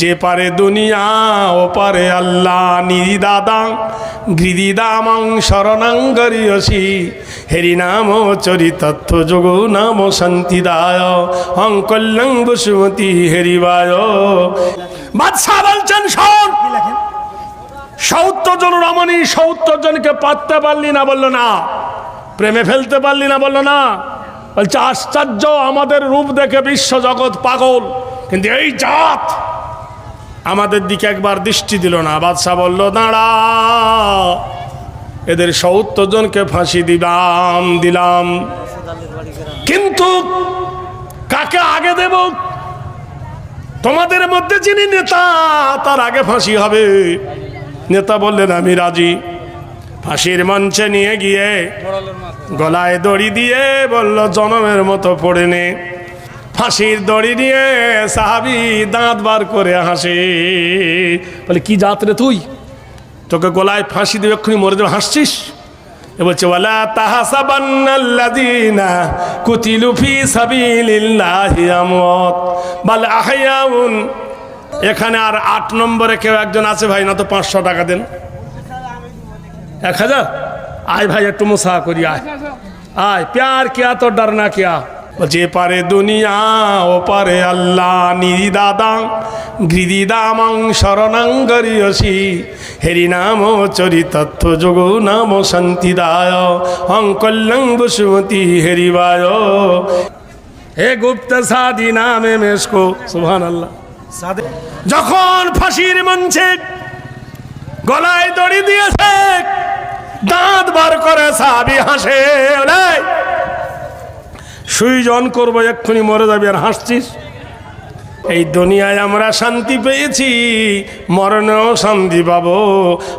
যে পারে দুনিয়া, ও পারে আল্লাহ নিরি দাদা গিরিদামাং শরণাং গরিয়সি, হেরি নাম চরিতত্থ যোগ নাম শান্তিদায় অঙ্কল্যং বসুমতি হেরিবায়। বাদশাহ বলছেন, শোন, সত্তর জন রমণী সত্তর জনকে পাততে পারলি না? বলল, না। প্রেমে ফেলতে পারলি না? বলল, না। বলছে, আশ্চর্য, আমাদের রূপ দেখে বিশ্ব জগৎ পাগল, কিন্তু এই জাত আমাদের দিকে একবার দৃষ্টি দিল না। বাদশাহ বলল, দাঁড়া। এদের সত্তর জনকে ফাঁসি দিলাম দিলাম। কিন্তু কাকে আগে দেব? তোমাদের মধ্যে যিনি নেতা, তার আগে ফাঁসি হবে। নেতা বললেন, আমি রাজি। ফাঁসির মঞ্চে নিয়ে গিয়ে গলায় দড়ি দিয়ে বলল, জনমের মতো পড়ে নে। ফাঁসির দড়ি নিয়ে সাহাবি দাঁত বার করে হাসে। বলে, কি জাত রে তুই? তোকে গলায় ফাঁসি দিয়ে এক্ষুনি মরে দেবে হাসছিস? এ বলছে, ওয়ালা তাহাসাবান্নাল্লাযীনা কুতিলু ফি সাবিলিল্লাহি আমওয়াত। বাল, আহয়াউন, এখানে আর আট নম্বরে কেউ একজন আছে ভাই, না তো পাঁচশো টাকা দেন? এক হাজার? আয় ভাই, একটু মুসা করি, আয়। আয়, প্যার কিয়া তো ডরনা কিয়া? যে পারে দুনিয়া ও পারে আল্লাহ। নিরি দাদা গিরিদামাং শরণাং গরিয়সি। হেরি নাম চরিতত্থ যোগ নাম শান্তিদায়। অঙ্কল্যং বসুমতি হেরিবায় হে গুপ্ত সাদি নামে মেসকো সুবহান আল্লাহ যখন ফাঁসির মঞ্চে গলায় দড়ি দিয়েছে দাঁত বার করে সাবি হাসে ওলে সুইজন করব, এক্ষুনি মরে যাবি আর হাসছিস। এই দুনিয়ায় আমরা শান্তি পেয়েছি, মরণেও শান্তি পাবো,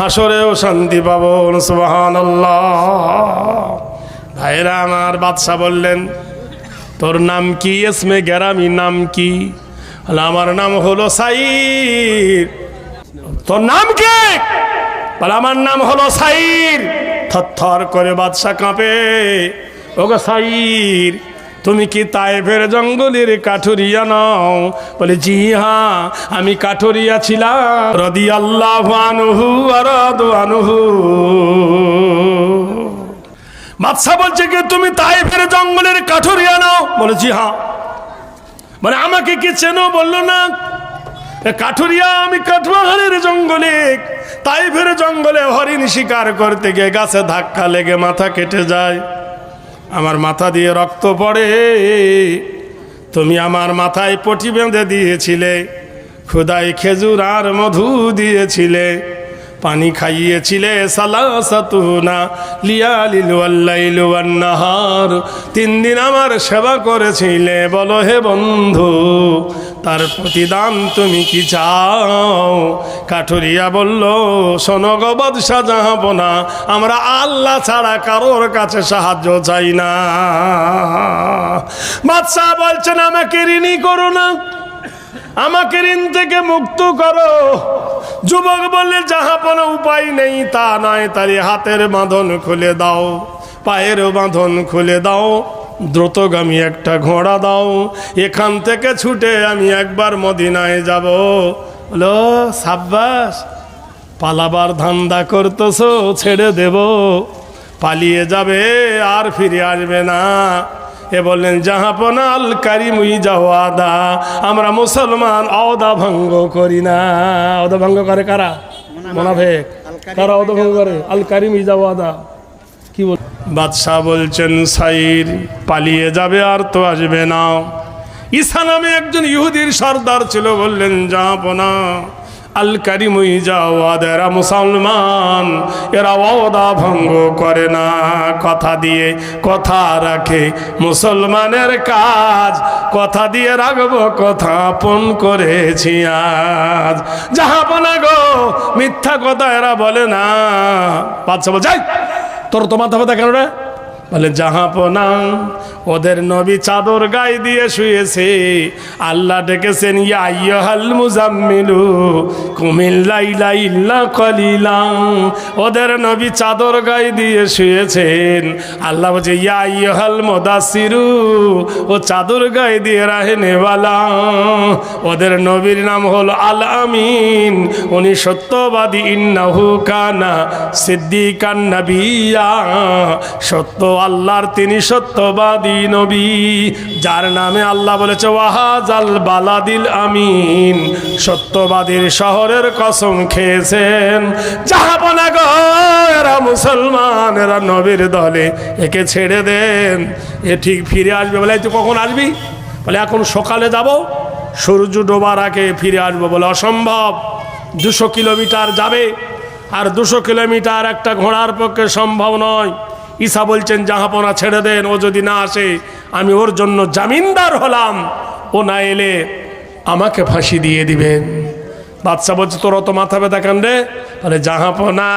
হাসরেও শান্তি পাবো সুবাহান ভাইরা আমার বাদশাহ বললেন, তোর নাম কি এসমে গ্যারামি? নাম কি? আমার নাম হলো সাইর। তোর নাম কি? আমার নাম হলো সাইর। থর করে বাদশা কাঁপে, ওগো সাইর তুমি কি তাইফের জঙ্গলের কাঠুরিয়া নাও? বলে, জি হ্যাঁ আমি কাঠুরিয়া ছিলাম। রদি আল্লাহ আনুহু আর আনুহু। বাদশা বলছে কি, তুমি তাইফের জঙ্গলের কাঠুরিয়া নাও? বলে, জি হ্যাঁ। মানে আমাকে কি চেনো? বলল না। কাঠুরিয়া আমি কাঠুয়াহারের জঙ্গলে, তাইফের জঙ্গলে হরিণ শিকার করতে গিয়ে গাছে ধাক্কা লেগে মাথা কেটে যায়। আমার মাথা দিয়ে রক্ত পড়ে। তুমি আমার মাথায় পটি বেঁধে দিয়েছিলে। খুদাই খেজুর আর মধু দিয়েছিলে। পানি খাইয়েছিলে সালাসাতুনা নাহার তিন দিন আমার সেবা করেছিলে। বলো হে বন্ধু, তার প্রতিদান তুমি কি চাও? কাঠুরিয়া বলল, শোনো গবদ সাজাবো না আমরা আল্লাহ ছাড়া কারোর কাছে সাহায্য চাই না। বাদশাহ বলছেন, আমাকে ঋণী করো না। আমাকে ঋণ থেকে মুক্ত করো। যুবক বললে, যাহা কোনো উপায় নেই, তা নয়। তারি হাতের বাঁধন খুলে দাও, পায়ের বাঁধন খুলে দাও, দ্রুতগামী একটা ঘোড়া দাও। এখান থেকে ছুটে আমি একবার মদিনায় যাব। হলো সাব্বাস, পালাবার ধান্দা করতেছো, ছেড়ে দেব। পালিয়ে যাবে, আর ফিরে আসবে না। এ বললেন জাহাপনা আল কারিমুই আদা আমরা মুসলমান অদা ভঙ্গ করি না। অদা ভঙ্গ করে কারা? মোনাফেক। কারা অদা ভঙ্গ করে? আল কারিমুই আদা কি বল বাদশাহ বলছেন সাইর পালিয়ে যাবে আর তো আসবে না। ঈসা নামে একজন ইহুদির সর্দার ছিল বললেন জাহাপনা আল কারিমুই যাওয়াদ এরা মুসলমান, এরা ওদা ভঙ্গ করে না। কথা দিয়ে কথা রাখে মুসলমানের কাজ, কথা দিয়ে রাখব কথা আপন করেছি আজ। যাহাপনা গো, মিথ্যা কথা এরা বলে না। বাদশা বল, যাই, তোর তো মাথা ব্যথা কেন রে? বলে জাহাপনা ওদের নবী চাদর গায়ে দিয়ে শুয়েছে। আল্লাহ ডেকেছেন ইয়াইয়াল মুজাম্মিলু কুমিল্লা ইল্লা কলিলা। ওদের নবী চাদর গায়ে দিয়ে শুয়েছেন। আল্লাহ বলছে ইয়াইয়াল মোদাসিরু ও চাদর গায়ে দিয়ে রাহেনেওয়ালা। ওদের নবীর নাম হল আল আমিন। উনি সত্যবাদী, ইন্নাহু কানা সিদ্দিকান নবিয়া। সত্য আল্লাহর তিনি সত্যবাদী নবী, যার নামে আল্লাহ বলেছে ওয়াহাজ আল বালাদিল আমিন সত্যবাদীর শহরের কসম খেয়েছেন। যাহাপনা গো, এরা মুসলমান, এরা নবীর দলে একে ছেড়ে দেন। এ ঠিক ফিরে আসবে বলে তুই কখন আসবি? বলে, এখন সকালে যাব। সূর্য ডোবার আগে ফিরে আসব। বলে, অসম্ভব। দুশো কিলোমিটার যাবে, আর দুশো কিলোমিটার একটা ঘোড়ার পক্ষে সম্ভব নয়। ঈশা বলছেন জাহাপনা ছেড়ে দেন, ও যদি না আসে, আমি ওর জন্য জামিনদার হলাম। ও না এলে আমাকে ফাঁসি দিয়ে দিবেন। বাদশা বলছে, তোর অত মাথা ব্যথা কেন রে আরে জাহাপনা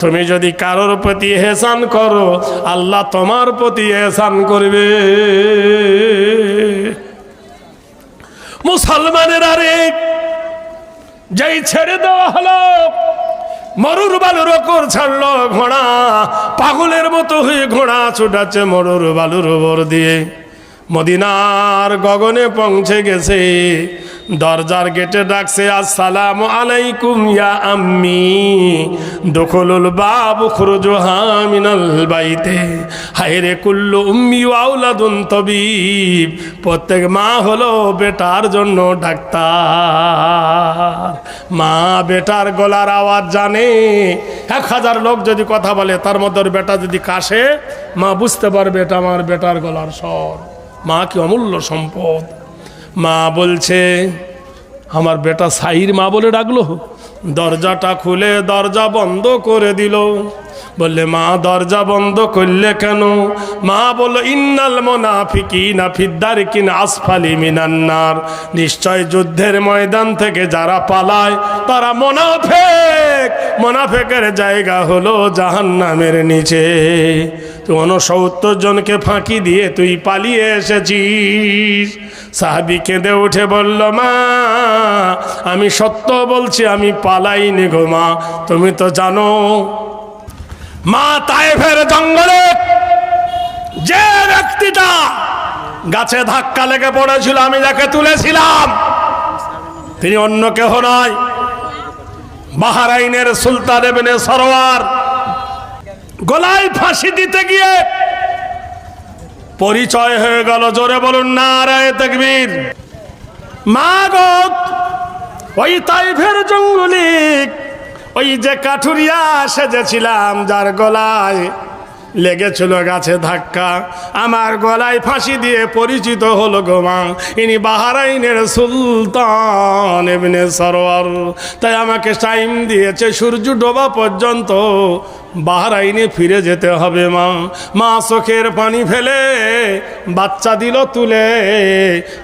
তুমি যদি কারোর প্রতি এহসান করো, আল্লাহ তোমার প্রতি এহসান করবে। মুসলমানের আরেক যেই ছেড়ে দেওয়া হলো, মরুর বালুর ওপর ছাড়লো ঘোড়া, পাগলের মতো হয়ে ঘোড়া ছুটাচ্ছে মরুর বালুর ওপর দিয়ে। মদিনার গগনে পৌঁছে গেছে দরজার গেটে ডাকছে, আসসালামু আলাইকুম ইয়া আম্মি। দখলুল বাবু খুরুজু হামিনাল বাইতে। হায়রে কুল্লু উম্মি আউলাদুন তবিব। প্রত্যেক মা হলো বেটার জন্য ডাক্তার। মা বেটার গলার আওয়াজ জানে। এক হাজার লোক যদি কথা বলে, তার মধ্যে বেটা যদি কাশে, মা বুঝতে পারবে এটা আমার বেটার গলার স্বর। মা কি অমূল্য সম্পদ। মা বলছে আমার বেটা সাইর মা বলে ডাকলো। দরজাটা খুলে দরজা বন্ধ করে দিল। বললে, মা, দরজা বন্ধ করলে কেন? মা বলল, ইন্নাল মোনাফিকি না ফিদ্দার কিনা আসফালি মিনান্নার নিশ্চয় যুদ্ধের ময়দান থেকে যারা পালায়, তারা মোনাফেক। মোনাফেকের জায়গা হলো জাহান্নামের নিচে। তুই উনসত্তর জনকে ফাঁকি দিয়ে তুই পালিয়ে এসেছিস। সাহাবি কেঁদে উঠে বলল, মা, আমি সত্য বলছি, আমি পালাইনি গো মা। তুমি তো জানো মা তায়েফের জঙ্গলে যে ব্যক্তিটা গাছে ধাক্কা লেগে পড়েছিল, আমি যাকে তুলেছিলাম, তিনি অন্য কেহ নয়। বাহারাইনের সুলতান এবেনে সরোয়ার গলায় ফাঁসি দিতে গিয়ে পরিচয় হয়ে গেল। জোরে বলুন না রায় তকবীর। মা গো, ওই তাইফের জঙ্গলি ওই যে কাঠুরিয়া সেজেছিলাম, যার গলায় লেগেছিল গাছে ধাক্কা। আমার গলায় ফাঁসি দিয়ে পরিচিত হলো গোমা ইনি বাহারাইনের সুলতান এমনি সরোয়ার তাই আমাকে টাইম দিয়েছে সূর্য ডোবা পর্যন্ত। বাহারাইনে ফিরে যেতে হবে, মা। মা চোখের পানি ফেলে বাচ্চা দিল তুলে।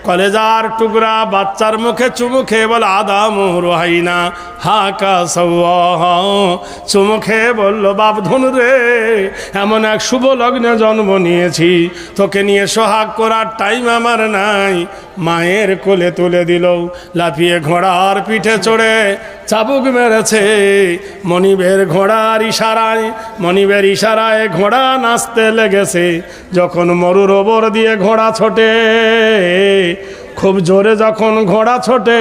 কলেজার টুকরা বাচ্চার মুখে চুমু খেয়ে বলে আদাম রোহাইনা হাকা সৌয়া চুমু খেয়ে বলল, বাপ ধনু রে, এমন এক শুভ লগ্নে জন্ম নিয়েছি। তোকে নিয়ে সোহাগ করার টাইম আমার নাই। মায়ের কোলে তুলে দিল, লাফিয়ে ঘোড়ার পিঠে চড়ে চাবুক মেরেছে। মনিবের ঘোড়ার ইশারায়, মনিবের ইশারায় ঘোড়া নাচতে লেগেছে। যখন মরুর ওবর দিয়ে ঘোড়া ছোটে, খুব জোরে যখন ঘোড়া ছোটে,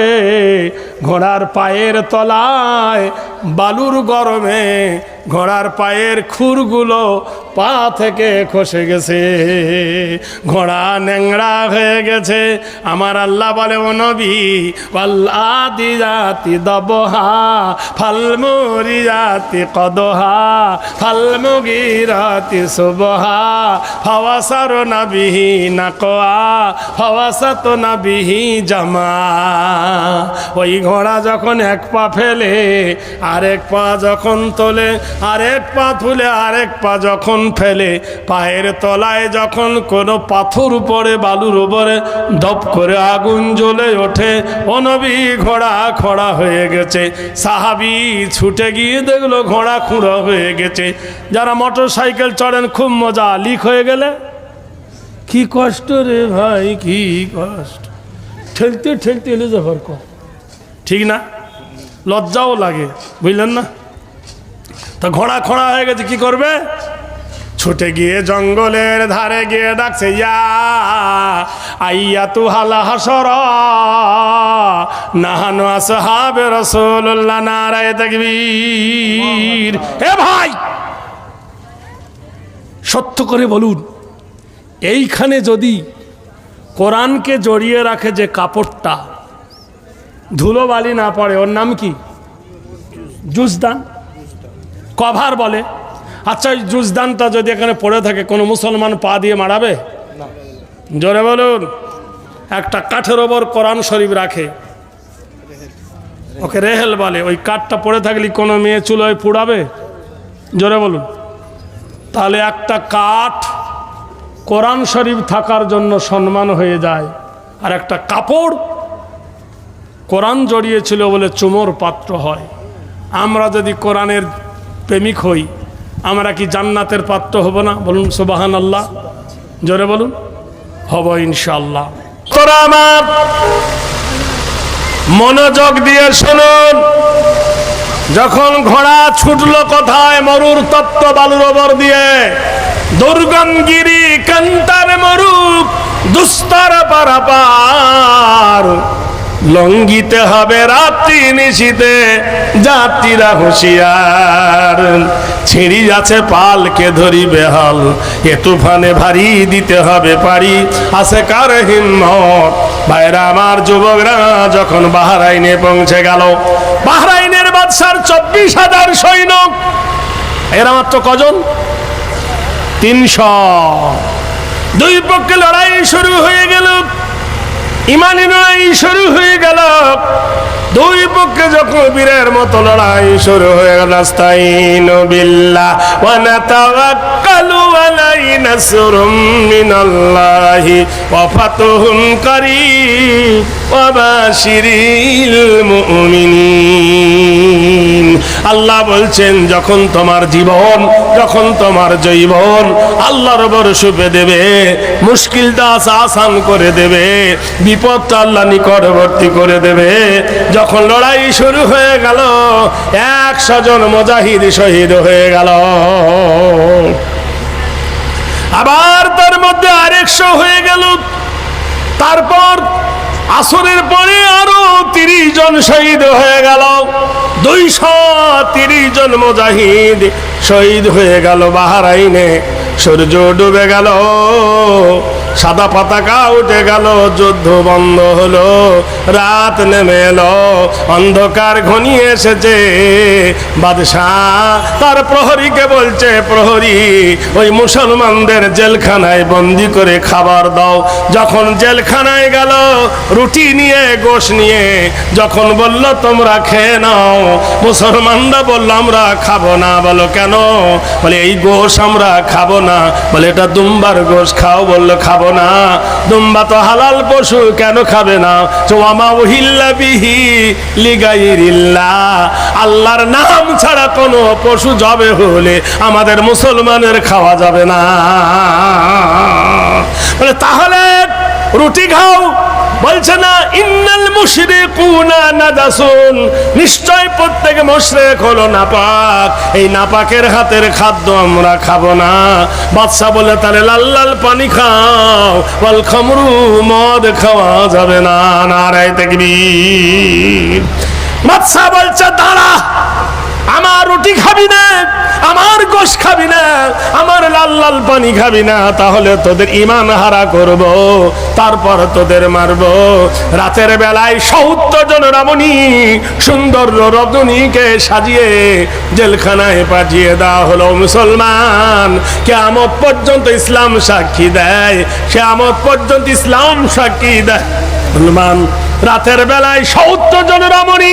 ঘোড়ার পায়ের তলায় বালুর গরমে ঘোড়ার পায়ের খুরগুলো পা থেকে খসে গেছে। ঘোড়া ন্যাংরা হয়ে গেছে। আমার আল্লাহ বলে, ও নবী পাল্লাদি জাতি দবহা, ফালমুরি জাতি কদহা ফালমুগিরাতি সুবহা, ফাওয়াসার নাবিহি নাকোয়া ফাওয়াসাত নাবিহি জামা। ওই ঘোড়া যখন এক পা ফেলে আরেক পা যখন তোলে, আরেক পা তুলে, আরেক পা যখন ফেলে, পায়ের তলায় যখন কোনো পাথর উপরে, বালুর উপরে দপ করে আগুন জ্বলে ওঠে, অনবী ঘোড়া খড়া হয়ে গেছে। সাহাবি ছুটে গিয়ে দেখল ঘোড়া খুঁড়ো হয়ে গেছে। যারা মোটর সাইকেল চড়েন, খুব মজা। লিক হয়ে গেলে? কি কষ্ট রে ভাই, কি কষ্ট। ঠেলতে ঠেলতে এলে যাবার ঠিক না? লজ্জাও লাগে, বুঝলেন না? তা ঘোড়া খোড়া হয়ে গেছে, কি করবে? ছুটে গিয়ে জঙ্গলের ধারে গিয়ে ডাকছে, ইয়া, আইয়া তু হালা হাসর নাহানো আসহাবে রসুল্লাহ নারায় তাকবীর। হে ভাই, সত্য করে বলুন, এইখানে যদি কোরআনকে জড়িয়ে রাখে যে কাপড়টা ধুলোবালি না পড়ে, ওর নাম কি? জুসদান কভার বলে। আচ্ছা ওই জুসদানটা যদি এখানে পড়ে থাকে, কোনো মুসলমান পা দিয়ে মারাবে? জোরে বলুন, একটা কাঠের ওপর কোরআন শরীফ রাখে। ওকে রেহেল বলে, ওই কাঠটা পড়ে থাকলে কোনো মেয়ে চুলোয় পুড়াবে? জোরে বলুন। তাহলে একটা কাঠ কোরআন শরীফ থাকার জন্য সম্মান হয়ে যায়, আর একটা কাপড় কোরআন জড়িয়েছিল বলে চুমোর পাত্র হয়। আমরা যদি কোরআনের প্রেমিক হই, আমরা কি জান্নাতের পাত্র হব না? বলুন সুবাহান আল্লাহ জোরে বলুন, হব ইনশাল্লাহ মনোযোগ দিয়ে শুনুন। যখন ঘোড়া ছুটলো কোথায়? মরুর তত্ত্ব বালুর ওপর দিয়ে। দুর্গমগিরি, কান্তার মরুক, দুস্তর পারাপার। লঙ্গিতে হবে রাত্রি নিশিতে, যাত্রীরা হুঁশিয়ার। ছিঁড়ি আছে পালকে ধরিবে হল এ তুফানে ভারী দিতে হবে পারি। আছে কার হিম্মত? ভাইরা আমার যুবকরা, যখন বাহারাইনে পৌঁছে গেল, বাহরাইনের বাদশার চব্বিশ হাজার সৈন্য এরা মাত্র কজন? তিনশো। দুই পক্ষে লড়াই শুরু হয়ে গেল। ইমানি লড়াই শুরু হয়ে গেল। দুই পক্ষে যখন বীরের মতো লড়াই শুরু হয়ে গেল আস্তাইন বিল্লাহ ওয়া আল্লাহ বলছেন, যখন তোমার জীবন, যখন তোমার জৈবন আল্লাহর উপর সুপে দেবে, মুশকিলটা আসান করে দেবে, বিপদটা আল্লাহ নিকটবর্তী করে দেবে, যখন লড়াই শুরু হয়ে গেল, একশো জন মুজাহিদ শহীদ হয়ে গেল। আবার তার মধ্যে আরেকশো হয়ে গেল। তারপর আসরের পরে আরও তিরিশ জন শহীদ হয়ে গেল। দুইশো তিরিশ জন মুজাহিদ শহীদ হয়ে গেল বাহারাইনে সূর্য ডুবে গেল সাদা পতাকা উঠে গেল, যুদ্ধ বন্ধ হলো, রাত নেমে এলো, অন্ধকার ঘনিয়ে এসেছে। বাদশাহ তার প্রহরীকে বলছে, প্রহরী, ওই মুসলমানদের জেলখানায় বন্দি করে খাবার দাও। যখন জেলখানায় গেল, রুটি নিয়ে, গোশ নিয়ে, যখন বলল, তোমরা খেয়ে নাও। মুসলমানরা বলল, আমরা খাব না। বলো, কেন? বলে, এই গোশ আমরা খাব না। বলে, এটা দুম্বার গোশ, খাও। বলল, খাব না। দুম্বা তো হালাল পশু, কেন খাবে না? চোয়ামা ওহিল্লা বিহি লিগাইরিল্লা। আল্লাহর নাম ছাড়া কোনো পশু যাবে হলে আমাদের মুসলমানের খাওয়া যাবে না। তাহলে রুটি খাও বলছে না, ইন্নাল নিশ্চয় প্রত্যেক মুশরিক হলো নাপাক। এই নাপাকের হাতের খাদ্য আমরা খাব না। বাদশা বলে, তাহলে লাল লাল পানি খাও, ওয়াল খামরু মদ খাওয়া যাবে না। নারায় তাকবীর। বাদশা বলছে, দাঁড়া, আমার রুটি খাবি না। আমার গোশ খাবি না, আমার লাল লাল পানি খাবি না, তাহলে তোদের ইমান হারা করব, তারপর তোদের মারব। রাতের বেলায় সত্তর জন রমণী সুন্দর রজনীকে সাজিয়ে জেলখানায় পাঠিয়ে দেওয়া হলো মুসলমান। কেমত পর্যন্ত ইসলাম সাক্ষী দেয় সে কেমত পর্যন্ত ইসলাম সাক্ষী দেয়। মুসলমান, রাতের বেলায় সত্তর জন রমণী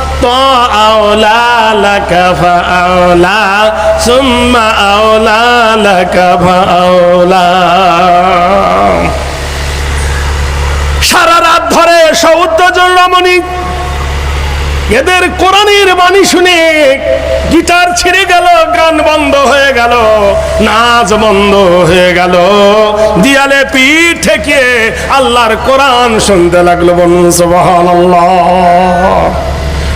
আওলা লাকা ফাআওলা সুম্মা আওলা লাকা ফাআওলা সারা রাত ধরে সৌদ্র জন রমণী এদের কোরআনের বাণী শুনে গিটার ছিঁড়ে গেল, গান বন্ধ হয়ে গেল, নাচ বন্ধ হয়ে গেল। দিয়ালে পিঠ ঠেকিয়ে আল্লাহর কোরআন শুনতে লাগল বলুন, সুবহানাল্লাহ।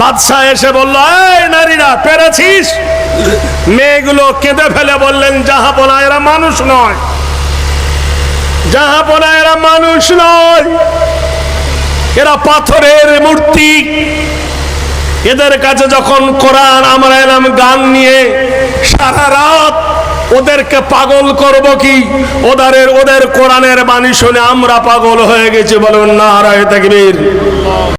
বাদশাহ এসে বলল, এই নারীরা, পেরেছিস? মেয়েগুলো কেঁদে ফেলে বললেন জাহাপনা এরা মানুষ নয়। জাহাপনা এরা মানুষ নয়। এরা পাথরের মূর্তি। এদের কাছে যখন কোরআন, আমরা এলাম গান নিয়ে, সারা রাত ওদেরকে পাগল করব কি? ওদের ওদের কোরআনের বাণী শুনে আমরা পাগল হয়ে গেছি বলুন না রায় তাকবীর।